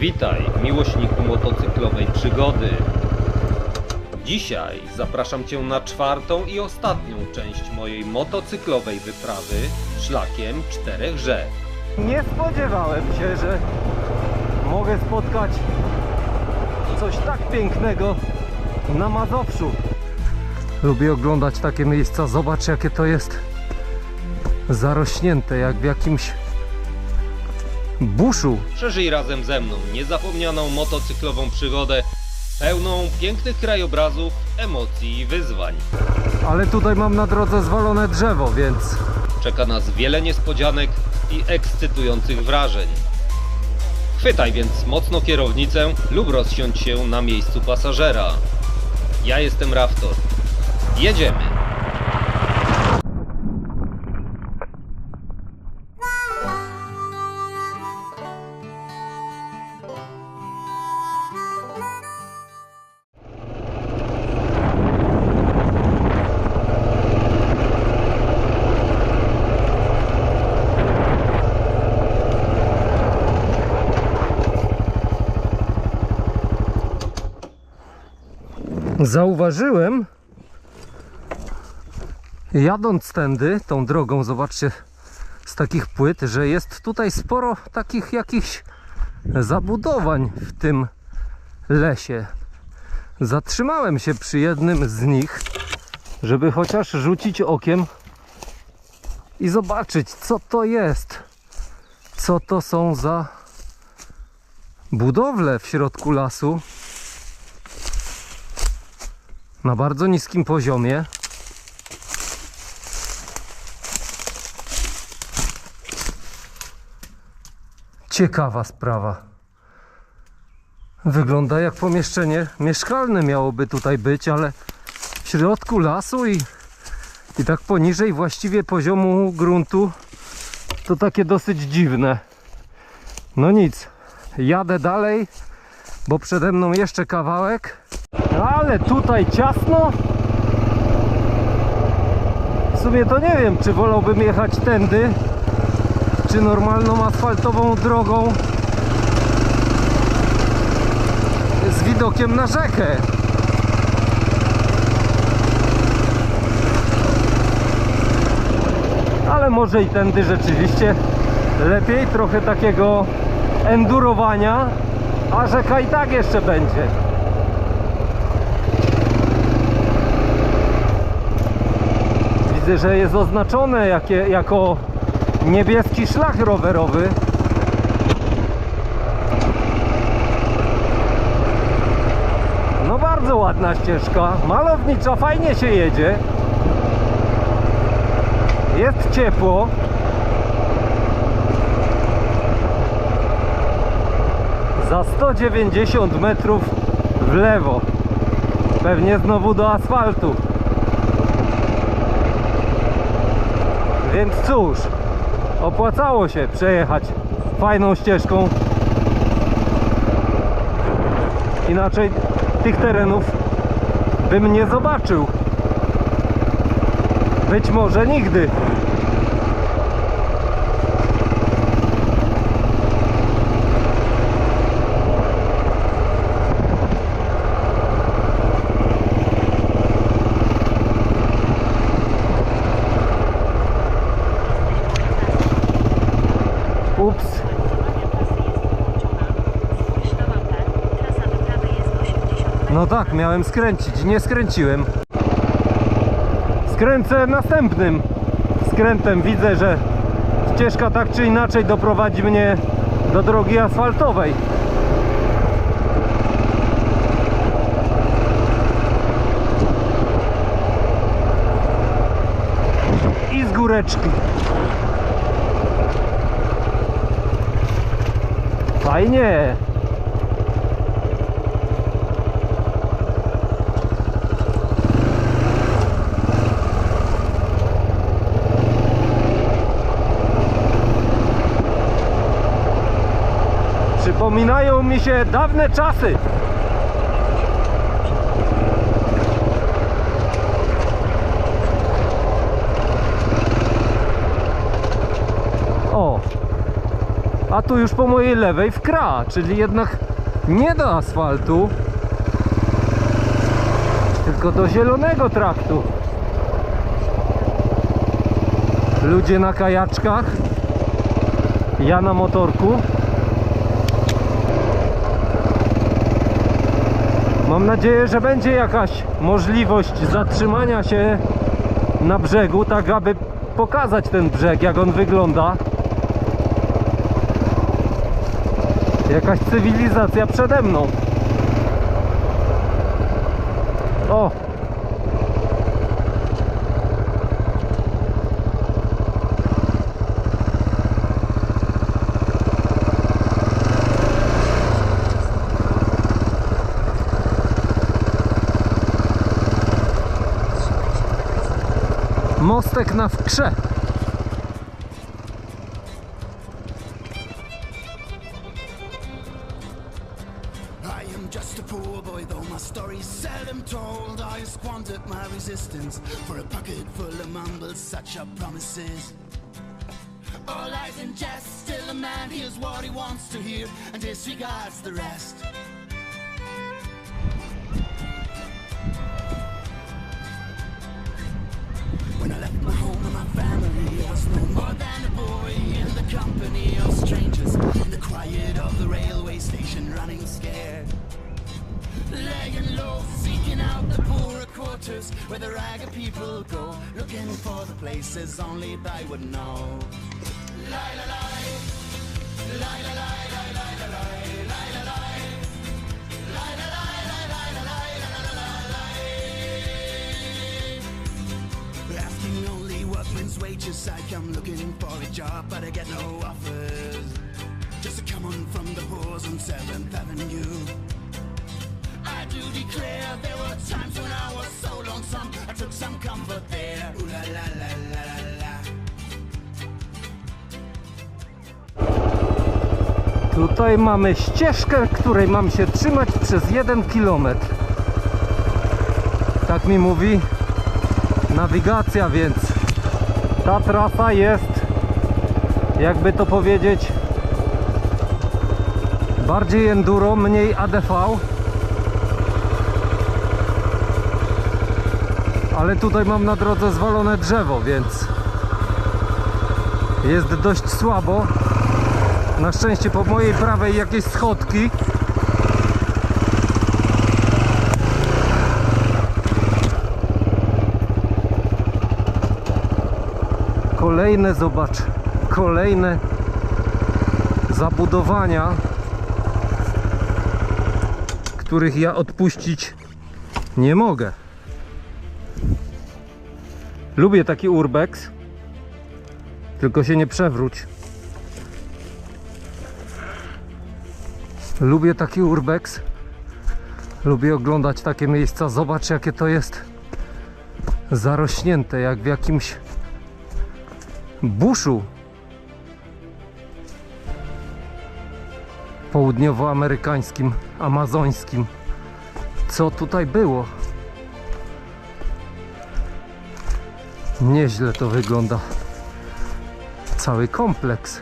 Witaj, miłośniku motocyklowej przygody. Dzisiaj zapraszam Cię na czwartą i ostatnią część mojej motocyklowej wyprawy szlakiem czterech rzek. Nie spodziewałem się, że mogę spotkać coś tak pięknego na Mazowszu. Lubię oglądać takie miejsca. Zobacz, jakie to jest zarośnięte, jak w jakimś buszu. Przeżyj razem ze mną niezapomnianą motocyklową przygodę, pełną pięknych krajobrazów, emocji i wyzwań. Ale tutaj mam na drodze zwalone drzewo, więc Czeka nas wiele niespodzianek i ekscytujących wrażeń. Chwytaj więc mocno kierownicę lub rozsiądź się na miejscu pasażera. Ja jestem Raftor. Jedziemy! Zauważyłem jadąc tędy, tą drogą, zobaczcie z takich płyt, że jest tutaj sporo takich jakichś zabudowań w tym lesie. Zatrzymałem się przy jednym z nich, żeby chociaż rzucić okiem i zobaczyć, co to jest. Co to są za budowle w środku lasu na bardzo niskim poziomie. Ciekawa sprawa. Wygląda jak pomieszczenie mieszkalne miałoby tutaj być, ale w środku lasu i, i tak poniżej właściwie poziomu gruntu to takie dosyć dziwne. No nic, jadę dalej, bo przede mną jeszcze kawałek. Ale tutaj ciasno. W sumie to nie wiem, czy wolałbym jechać tędy, czy normalną asfaltową drogą z widokiem na rzekę. Ale może i tędy rzeczywiście lepiej, trochę takiego endurowania, a rzeka i tak jeszcze będzie. Widzę, że jest oznaczone jakie, jako niebieski szlak rowerowy. No bardzo ładna ścieżka, malownicza, fajnie się jedzie. Jest ciepło. Za 190 metrów w lewo. Pewnie znowu do asfaltu. Więc cóż, opłacało się przejechać fajną ścieżką. Inaczej tych terenów bym nie zobaczył. Być może nigdy. Ups. No tak, miałem skręcić, nie skręciłem. Skręcę następnym skrętem. Widzę, że ścieżka tak czy inaczej doprowadzi mnie do drogi asfaltowej. I z góreczki. Fajnie. Mi się dawne czasy. tu już po mojej lewej w kra, czyli jednak nie do asfaltu, tylko do zielonego traktu. Ludzie na kajaczkach, ja na motorku. Mam nadzieję, że będzie jakaś możliwość zatrzymania się na brzegu, tak aby pokazać ten brzeg, jak on wygląda. Jakaś cywilizacja przede mną. O! Mostek na wkrze. I am just a poor boy, though my seldom told. I squandered my resistance for a pocket full of mumbles, such are promises. All lies in jest, still a man hears what he wants to hear and disregards the rest. Was no more than a boy in the company of strangers. In the quiet of the railway station, running scared. Laying low, seeking out the poorer quarters where the ragged people go, looking for the places only they would know. Lie, lie, lie, lie, lie, lie, only workman's wages, I come looking for a job, but I get no offers. Just a come on from the whores on 7th Avenue. I do declare there were times when I was so lonesome, I took some comfort there. Ooh la la la la la la. Tutaj mamy ścieżkę, której mam się trzymać przez jeden kilometr. Tak mi mówi nawigacja, więc ta trasa jest, jakby to powiedzieć, bardziej enduro, mniej ADV. Ale tutaj mam na drodze zwalone drzewo, więc jest dość słabo. Na szczęście po mojej prawej jakieś schodki. Kolejne, zobacz, kolejne zabudowania, których ja odpuścić nie mogę. Lubię taki urbex, tylko się nie przewróć. Lubię taki urbex. Lubię oglądać takie miejsca. Zobacz jakie to jest zarośnięte, jak w jakimś buszu południowoamerykańskim, amazońskim. Co tutaj było? Nieźle to wygląda. Cały kompleks.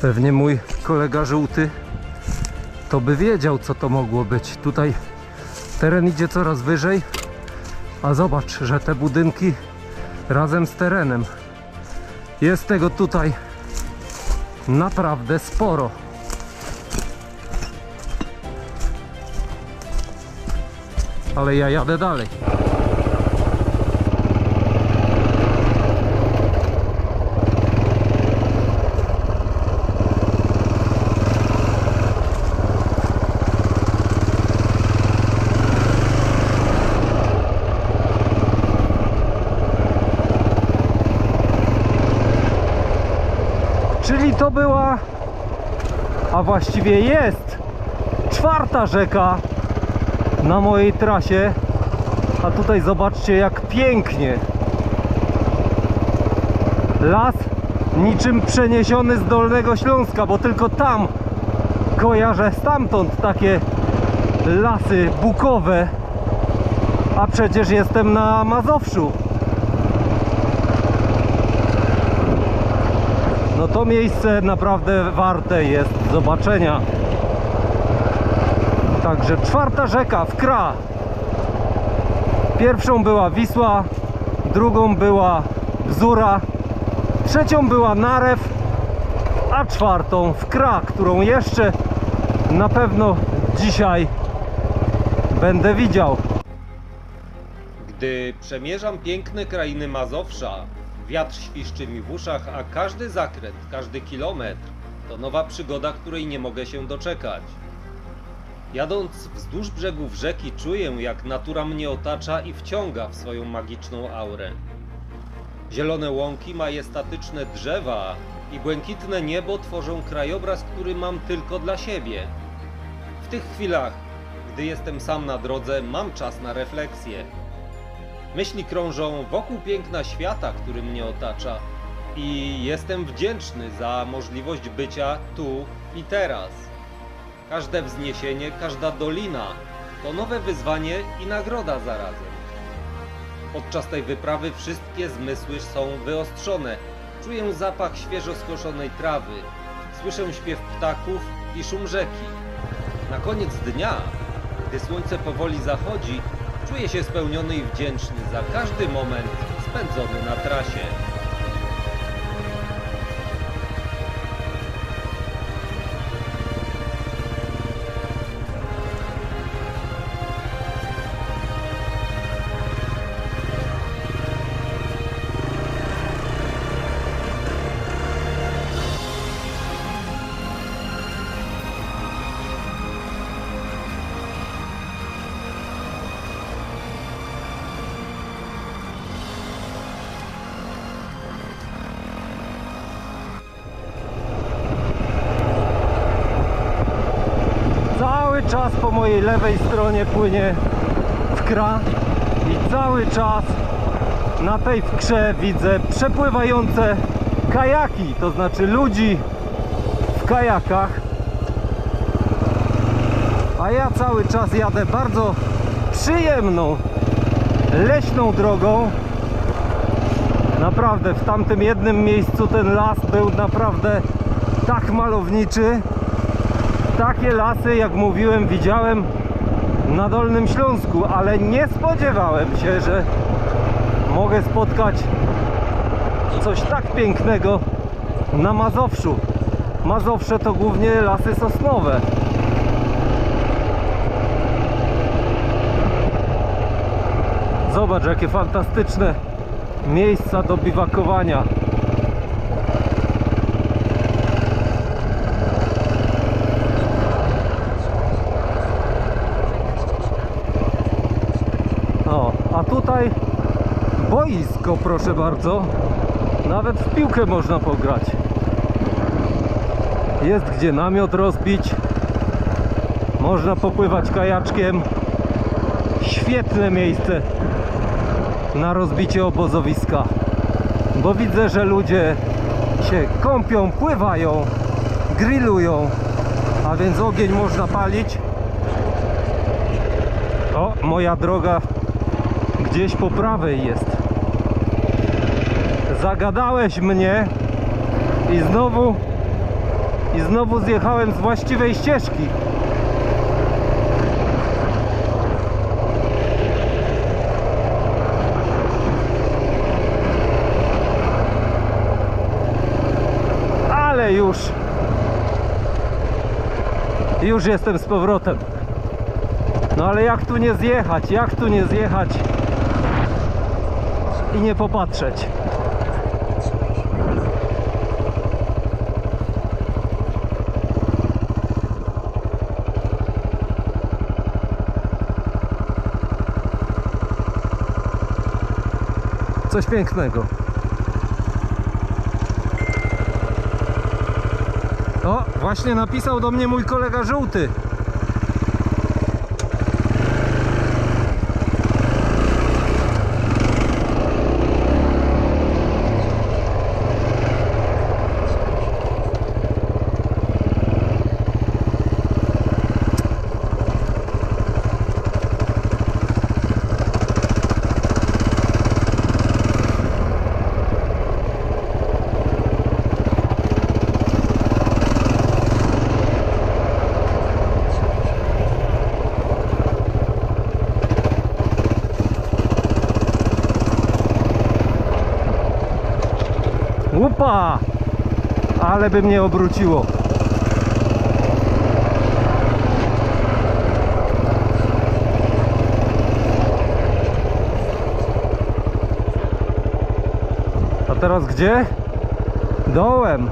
Pewnie mój kolega żółty to by wiedział, co to mogło być. Tutaj teren idzie coraz wyżej, a zobacz, że te budynki razem z terenem. Jest tego tutaj naprawdę sporo. Ale ja jadę dalej. Czyli to była, a właściwie jest, czwarta rzeka na mojej trasie. A tutaj zobaczcie jak pięknie. Las niczym przeniesiony z Dolnego Śląska, bo tylko tam kojarzę stamtąd takie lasy bukowe. A przecież jestem na Mazowszu. No to miejsce naprawdę warte jest zobaczenia. Także czwarta rzeka w Kra. Pierwszą była Wisła, drugą była Bzura, trzecią była Narew, a czwartą w Kra, którą jeszcze na pewno dzisiaj będę widział. Gdy przemierzam piękne krainy Mazowsza, wiatr świszczy mi w uszach, a każdy zakręt, każdy kilometr to nowa przygoda, której nie mogę się doczekać. Jadąc wzdłuż brzegów rzeki czuję, jak natura mnie otacza i wciąga w swoją magiczną aurę. Zielone łąki, majestatyczne drzewa i błękitne niebo tworzą krajobraz, który mam tylko dla siebie. W tych chwilach, gdy jestem sam na drodze, mam czas na refleksję. Myśli krążą wokół piękna świata, który mnie otacza i jestem wdzięczny za możliwość bycia tu i teraz. Każde wzniesienie, każda dolina to nowe wyzwanie i nagroda zarazem. Podczas tej wyprawy wszystkie zmysły są wyostrzone. Czuję zapach świeżo skoszonej trawy, słyszę śpiew ptaków i szum rzeki. Na koniec dnia, gdy słońce powoli zachodzi, czuję się spełniony i wdzięczny za każdy moment spędzony na trasie. Czas po mojej lewej stronie płynie wkra i cały czas na tej wkrze widzę przepływające kajaki, to znaczy ludzi w kajakach. A ja cały czas jadę bardzo przyjemną leśną drogą. Naprawdę w tamtym jednym miejscu ten las był naprawdę tak malowniczy. Takie lasy, jak mówiłem, widziałem na Dolnym Śląsku, ale nie spodziewałem się, że mogę spotkać coś tak pięknego na Mazowszu. Mazowsze to głównie lasy sosnowe. Zobacz, jakie fantastyczne miejsca do biwakowania. O, a tutaj proszę bardzo. Nawet w piłkę można pograć. Jest gdzie namiot rozbić. Można popływać kajaczkiem. Świetne miejsce na rozbicie obozowiska. Bo widzę, że ludzie się kąpią, pływają, grillują. A więc ogień można palić. O, moja droga gdzieś po prawej jest. Zagadałeś mnie i znowu i znowu zjechałem z właściwej ścieżki. Ale już już jestem z powrotem. No ale jak tu nie zjechać? Jak tu nie zjechać i nie popatrzeć? Coś pięknego. O, właśnie napisał do mnie mój kolega żółty. Opa! Ale by mnie obróciło. A teraz gdzie? Dołem.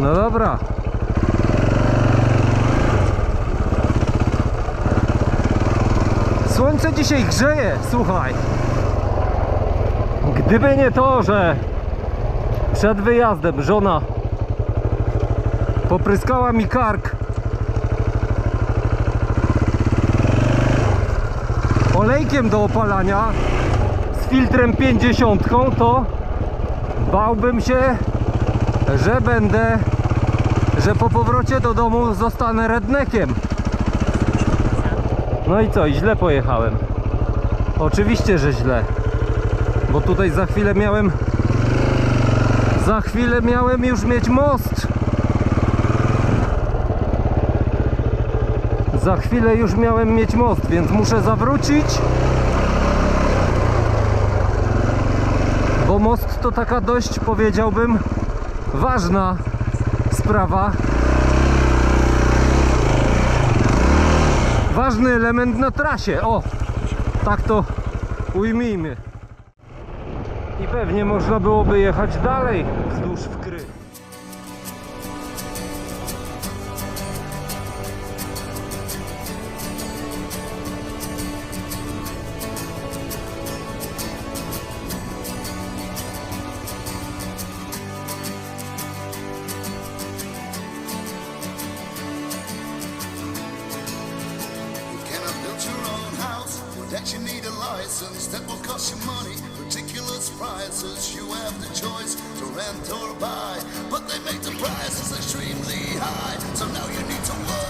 No dobra. Słońce dzisiaj grzeje, słuchaj. Gdyby nie to, że przed wyjazdem żona popryskała mi kark olejkiem do opalania z filtrem 50, to bałbym się, że będę, że po powrocie do domu zostanę rednekiem. No i co, i źle pojechałem. Oczywiście, że źle. Bo tutaj za chwilę miałem za chwilę miałem już mieć most. Za chwilę już miałem mieć most, więc muszę zawrócić. Bo most to taka dość, powiedziałbym, ważna sprawa. Ważny element na trasie. O, tak to ujmijmy. Pewnie można byłoby jechać dalej wzdłuż You have the choice to rent or buy, but they make the prices extremely high. So now you need to work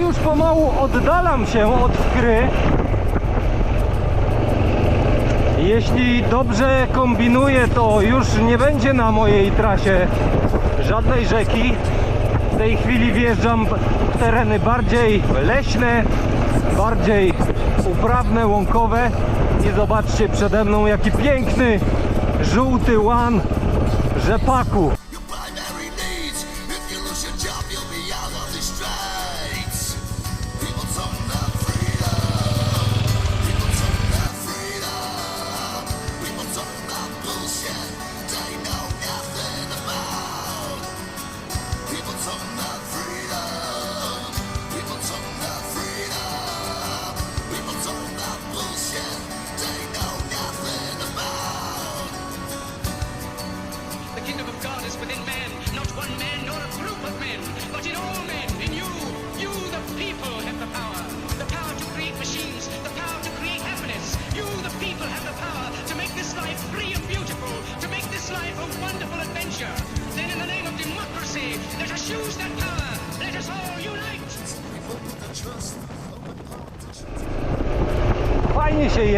już pomału oddalam się od wkry. Jeśli dobrze kombinuję, to już nie będzie na mojej trasie żadnej rzeki. W tej chwili wjeżdżam w tereny bardziej leśne, bardziej uprawne, łąkowe. I zobaczcie przede mną jaki piękny, żółty łan rzepaku.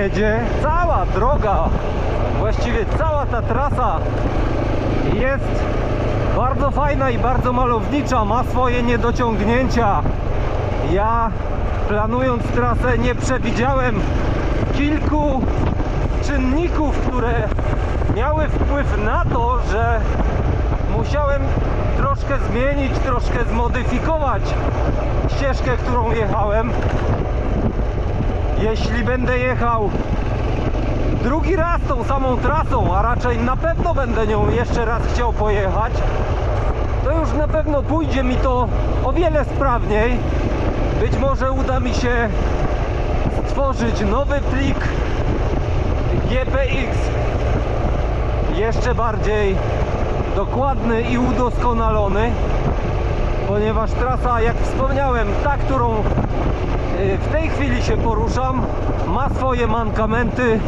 Jedzie. Cała droga, właściwie cała ta trasa jest bardzo fajna i bardzo malownicza. Ma swoje niedociągnięcia. Ja planując trasę nie przewidziałem kilku czynników, które miały wpływ na to, że musiałem troszkę zmienić, troszkę zmodyfikować ścieżkę, którą jechałem jeśli będę jechał drugi raz tą samą trasą, a raczej na pewno będę nią jeszcze raz chciał pojechać, to już na pewno pójdzie mi to o wiele sprawniej. Być może uda mi się stworzyć nowy plik GPX jeszcze bardziej dokładny i udoskonalony ponieważ trasa, jak wspomniałem, ta, którą w tej chwili się poruszam, ma swoje mankamenty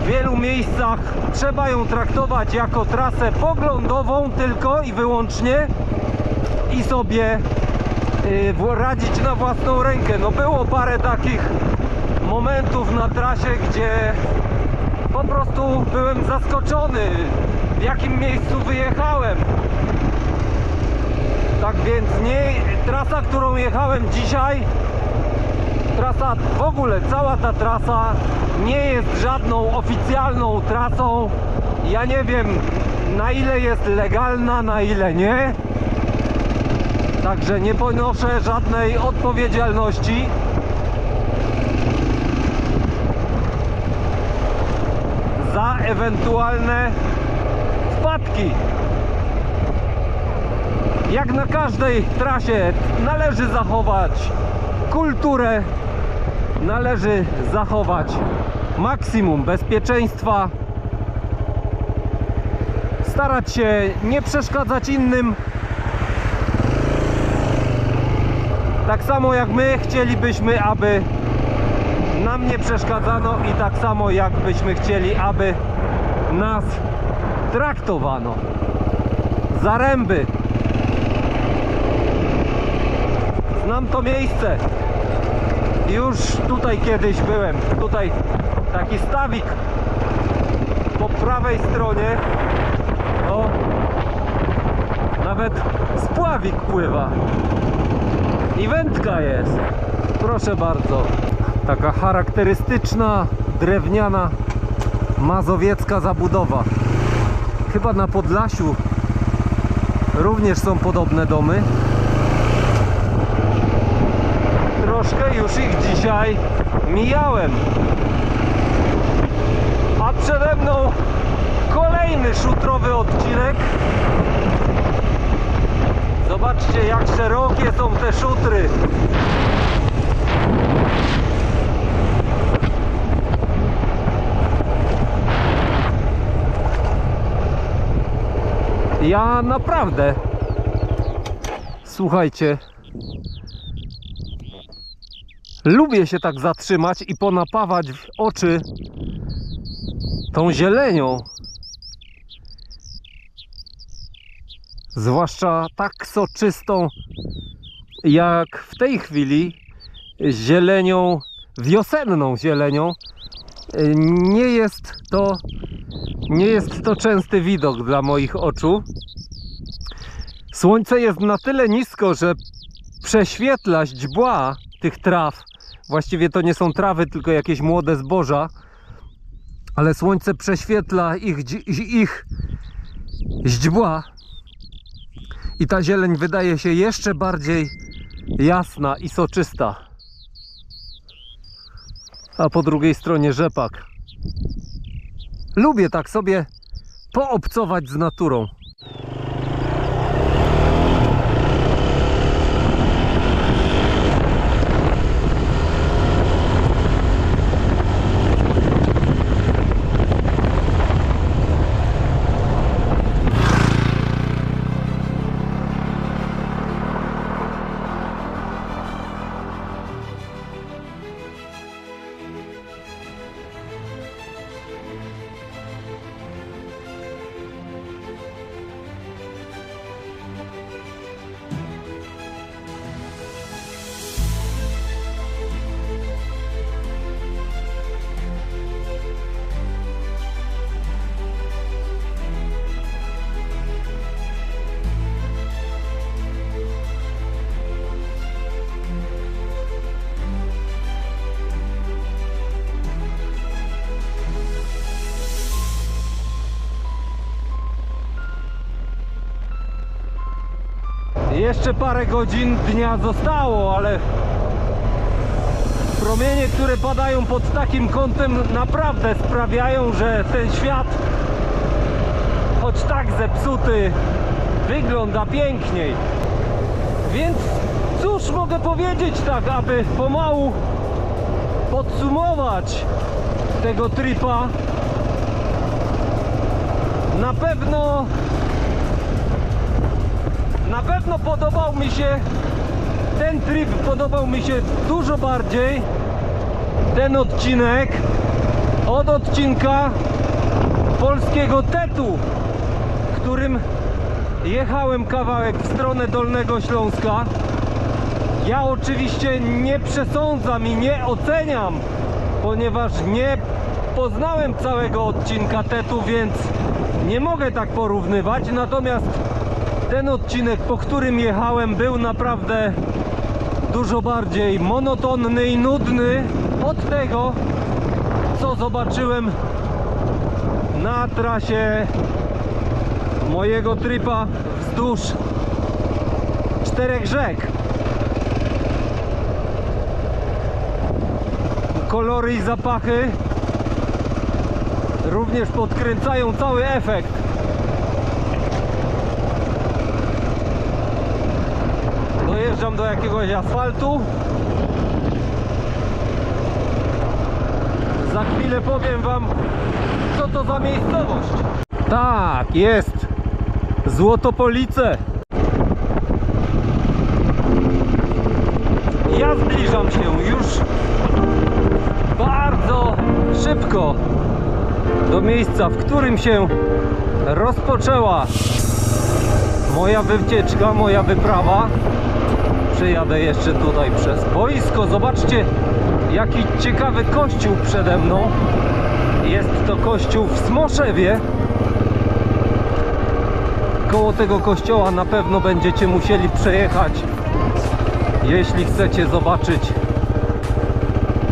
w wielu miejscach trzeba ją traktować jako trasę poglądową tylko i wyłącznie i sobie y, radzić na własną rękę. No było parę takich momentów na trasie, gdzie po prostu byłem zaskoczony w jakim miejscu wyjechałem. Tak więc nie trasa, którą jechałem dzisiaj trasa, w ogóle cała ta trasa nie jest żadną oficjalną trasą. Ja nie wiem na ile jest legalna, na ile nie. Także nie ponoszę żadnej odpowiedzialności. Za ewentualne wpadki. Jak na każdej trasie należy zachować kulturę, należy zachować maksimum bezpieczeństwa, starać się nie przeszkadzać innym. Tak samo jak my chcielibyśmy, aby nam nie przeszkadzano i tak samo jakbyśmy chcieli, aby nas traktowano. Zaręby. Znam to miejsce. Już tutaj kiedyś byłem. Tutaj taki stawik po prawej stronie. O, nawet spławik pływa. I wędka jest. Proszę bardzo. Taka charakterystyczna, drewniana, mazowiecka zabudowa. Chyba na Podlasiu również są podobne domy. Troszkę już ich dzisiaj mijałem. A przede mną kolejny szutrowy odcinek. Zobaczcie jak szerokie są te szutry. Ja naprawdę Słuchajcie, lubię się tak zatrzymać i ponapawać w oczy tą zielenią. Zwłaszcza tak soczystą, jak w tej chwili zielenią, wiosenną zielenią. Nie jest to, nie jest to częsty widok dla moich oczu. Słońce jest na tyle nisko, że prześwietla źdźbła tych traw. Właściwie to nie są trawy, tylko jakieś młode zboża. Ale słońce prześwietla ich, ich źdźbła. I ta zieleń wydaje się jeszcze bardziej jasna i soczysta. A po drugiej stronie rzepak. Lubię tak sobie poobcować z naturą. Jeszcze parę godzin dnia zostało, ale promienie, które padają pod takim kątem naprawdę sprawiają, że ten świat choć tak zepsuty wygląda piękniej. Więc cóż mogę powiedzieć tak, aby pomału podsumować tego tripa. Na pewno na pewno podobał mi się ten trip, podobał mi się dużo bardziej ten odcinek od odcinka polskiego Tetu, którym jechałem kawałek w stronę Dolnego Śląska. Ja oczywiście nie przesądzam i nie oceniam, ponieważ nie poznałem całego odcinka Tetu, więc nie mogę tak porównywać. Natomiast ten odcinek, po którym jechałem, był naprawdę dużo bardziej monotonny i nudny od tego, co zobaczyłem na trasie mojego trypa wzdłuż czterech rzek. Kolory i zapachy również podkręcają cały efekt. Dojeżdżam do jakiegoś asfaltu. Za chwilę powiem Wam, co to za miejscowość. Tak, jest. Złotopolice. Ja zbliżam się już bardzo szybko do miejsca, w którym się rozpoczęła moja wycieczka, moja wyprawa. Przejadę jeszcze tutaj przez boisko. Zobaczcie, jaki ciekawy kościół przede mną. Jest to kościół w Smoszewie. Koło tego kościoła na pewno będziecie musieli przejechać, jeśli chcecie zobaczyć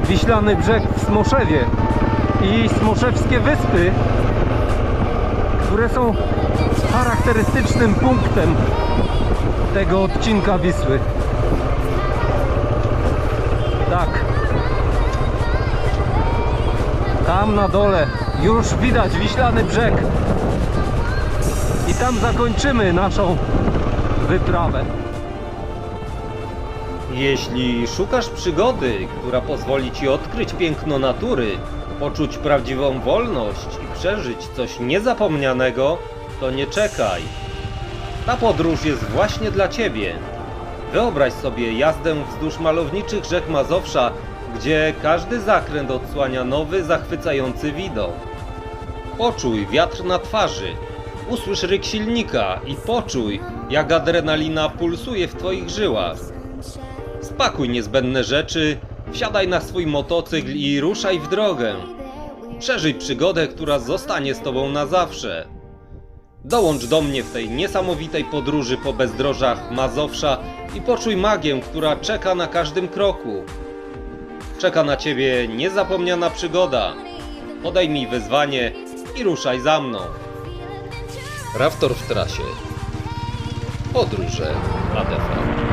Wiślany Brzeg w Smoszewie i Smoszewskie Wyspy, które są charakterystycznym punktem tego odcinka Wisły. Tak. Tam na dole już widać Wiślany Brzeg. I tam zakończymy naszą wyprawę. Jeśli szukasz przygody, która pozwoli ci odkryć piękno natury, poczuć prawdziwą wolność i przeżyć coś niezapomnianego, to nie czekaj. Ta podróż jest właśnie dla ciebie. Wyobraź sobie jazdę wzdłuż malowniczych rzek Mazowsza, gdzie każdy zakręt odsłania nowy, zachwycający widok. Poczuj wiatr na twarzy, usłysz ryk silnika i poczuj, jak adrenalina pulsuje w twoich żyłach. Spakuj niezbędne rzeczy, wsiadaj na swój motocykl i ruszaj w drogę. Przeżyj przygodę, która zostanie z tobą na zawsze. Dołącz do mnie w tej niesamowitej podróży po bezdrożach Mazowsza i poczuj magię, która czeka na każdym kroku. Czeka na ciebie niezapomniana przygoda. Podejmij wyzwanie i ruszaj za mną. Raftor w trasie. Podróże ATV.